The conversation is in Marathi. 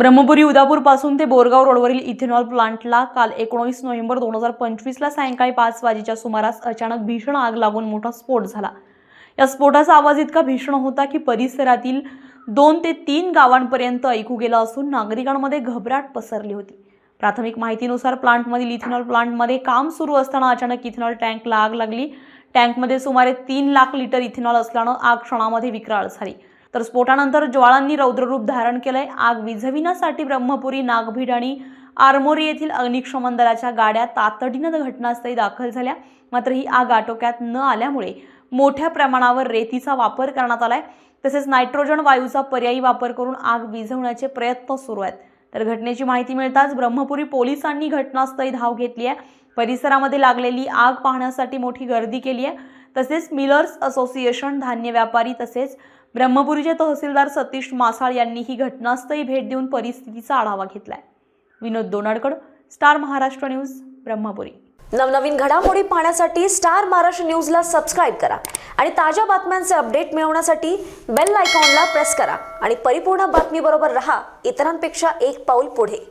ब्रह्मपुरी उदापूरपासून ते बोरगाव रोडवरील इथेनॉल प्लांटला काल एकोणीस नोव्हेंबर दोन हजार पंचवीसला सायंकाळी पाच वाजेच्या सुमारास अचानक भीषण आग लागून मोठा स्फोट झाला. या स्फोटाचा आवाज इतका भीषण होता की परिसरातील दोन ते तीन गावांपर्यंत ऐकू गेला असून नागरिकांमध्ये घबराट पसरली होती. प्राथमिक माहितीनुसार प्लांटमधील इथेनॉल प्लांटमध्ये काम सुरू असताना अचानक इथेनॉल टँकला आग लागली. टँकमध्ये सुमारे तीन लाख लिटर इथेनॉल असल्यानं आग क्षणामध्ये विक्राळ झाली. तर स्फोटानंतर ज्वाळांनी रौद्ररूप धारण केलंय. आग विझविण्यासाठी ब्रह्मपुरी नागभीड आणि आरमोरी येथील अग्निशमन दलाच्या गाड्या तातडीनं घटनास्थळी दाखल झाल्या. मात्र ही आग आटोक्यात न आल्यामुळे मोठ्या प्रमाणावर रेतीचा वापर करण्यात आलाय. तसेच नायट्रोजन वायूचा पर्यायी वापर करून आग विझवण्याचे प्रयत्न सुरू आहेत. तर घटनेची माहिती मिळताच ब्रह्मपुरी पोलिसांनी घटनास्थळी धाव घेतली आहे. परिसरामध्ये लागलेली आग पाहण्यासाठी मोठी गर्दी केली आहे. तसेच मिलर्स असोसिएशन धान्य व्यापारी तसेच ब्रह्मपुरीचे तहसीलदार सतीश मासाळ यांनी ही घटनास्थळी भेट देऊन परिस्थितीचा आढावा घेतलाय. Vinod Donadkar star Maharashtra news Brahmapuri. नवनवीन घडामोडी पाहण्यासाठी स्टार महाराष्ट्र न्यूजला सबस्क्राईब करा आणि ताज्या बातम्यांचे अपडेट मिळवण्यासाठी बेल आयकॉनला प्रेस करा आणि परिपूर्ण बातमीबरोबर रहा. इतरांपेक्षा एक पाऊल पुढे.